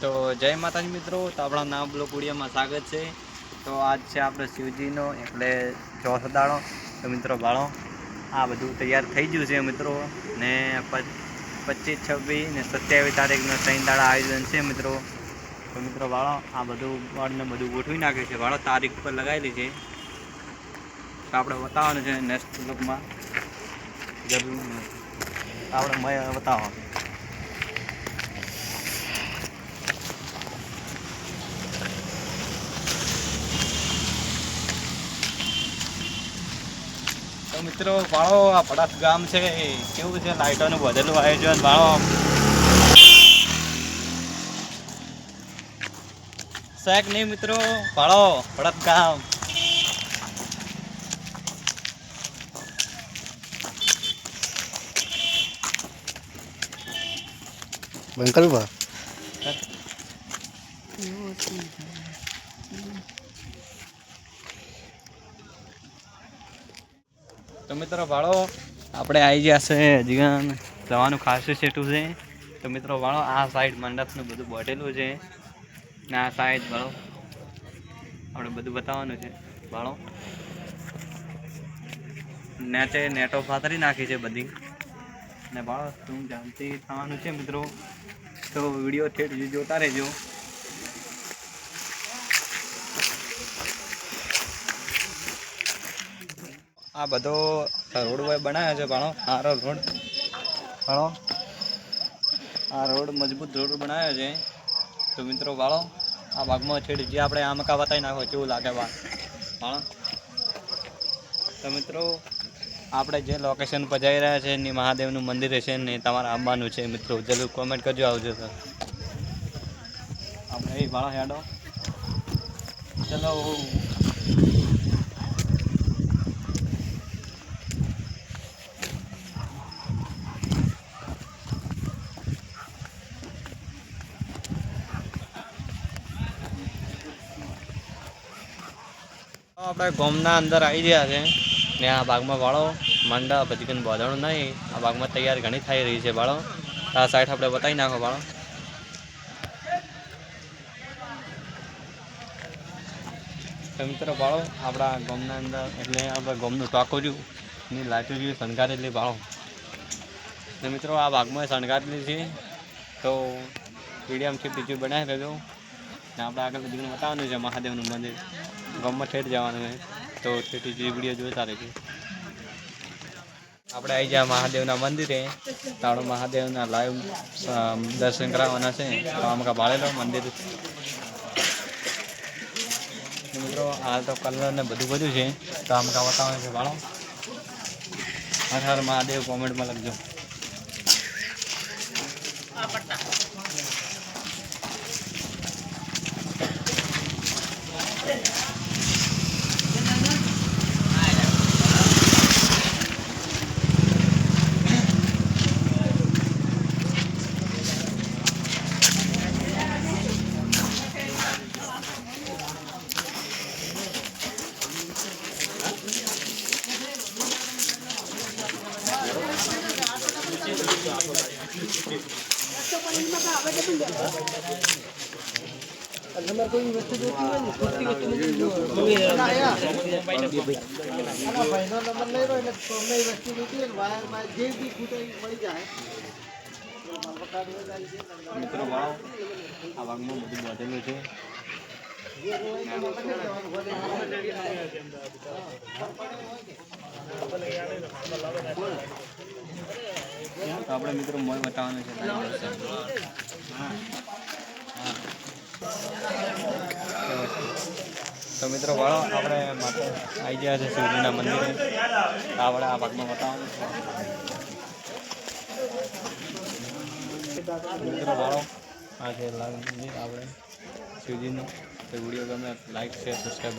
તો જય માતાજી મિત્રો, તો આપણા નામ બ્લોક ઉડિયામાં સ્વાગત છે. તો આજ છે આપણે શિવજીનો, એટલે ચોથ દાડો તો મિત્રો બાળો, આ બધું તૈયાર થઈ ગયું છે મિત્રો. ને પચીસ, છવ્વીસ ને સત્યાવીસ તારીખનો ત્રણ દાડા આયોજન છે મિત્રો. તો મિત્રો બાળો, આ બધું બોર્ડને બધું ગોઠવી નાખ્યું છે. બાળો તારીખ પર લગાવેલી છે. તો આપણે બતાવવાનું છે નેક્સ્ટ બ્લોકમાં જરૂર આપણે મય બતાવવાનું તો મિત્રો ભાળો આ ભડાસ ગામ છે કેવું છે? લાઇટોનું બધેલું આયોજન ભાળો શેક નહીં મિત્રો ભાળો ભડત ગામ. બંકલમાં તો મિત્રો વાળો, આપણે આવી ગયા છે જીગન. જવાનું ખાસું સેટું છે. તો મિત્રો વાળો, આ સાઈડ મંડપનું બધું બોટેલું છે. ને આ સાઈડ વાળો, આપણે બધું બતાવવાનું છે. વાળો નેટે નેટો પાથરી નાખી છે બધી. ને વાળો, તું જાણતી થવાનું છે મિત્રો. તો વીડિયો ઠેઠ જોતા રહેજો. આ બધો રોડ ભાઈ બનાવ્યો છે ભાણો. સારો રોડ ભાણો. આ રોડ મજબૂત રોડ બનાવ્યો છે. તો મિત્રો ભાળો આ ભાગમાં છેડી જે આપણે આમકા બતાવી નાખો કેવું લાગે બા ભાણો. તો મિત્રો, આપણે જે લોકેશન પર જઈ રહ્યા છે, એની મહાદેવનું મંદિર છે ને તમારે આવવાનું છે મિત્રો. જરૂર કોમેન્ટ કરજો, આવજો સર. આપણે એ ભાણો હેડો. ચલો આપણે ગોમના અંદર આવી ગયા છે. ને આ ભાગમાં વાળો મંડપ, હજી બોધણું નહીં. આ ભાગમાં તૈયાર ઘણી થઈ રહી છે બાળો આ સાઈડ આપણે બતાવી નાખો બાળો મિત્રો બાળો આપણા ગોમના અંદર, એટલે આપણે ગોમનું ટાકોર્યું ની લાઈટો જેવી શણગારેલી બાળો ને મિત્રો, આ ભાગમાં શણગારેલી છે. તો મીડિયમથી બીજું બનાવી દેજો. ને આપણે આગળ બીજું બતાવવાનું છે મહાદેવનું મંદિર. ગામમાં ઠેઠ જવાનું છે. તો ઠેઠ જે વીડિયો જોતા રહેજો આપણે આવી ગયા મહાદેવના મંદિરે. તાળો મહાદેવના લાઈવ દર્શન કરાવવાના છે. તો આમ ભાળેલો મંદિર. મિત્રો, હાલ તો કલર ને બધું બધું છે. તો આમ કા બતાવવાનું છે ભાળો હર હર મહાદેવ કોમેન્ટમાં લખજો. મિત્રો વાવ. આ ભાગમાં બધું બાંધેલું છે. તો આપણે મિત્રો મોય બતાવવાનું છે તો મિત્રો વાળો, આપણે માટે આવી ગયા છે શિવજીના મંદિરે. આપણે આ ભાગમાં બતાવવાનું છે. મિત્રો વાળો, આ છે લાલ મંદિર, આપણે શિવજીનો. તો વીડિયો ગમે like share subscribe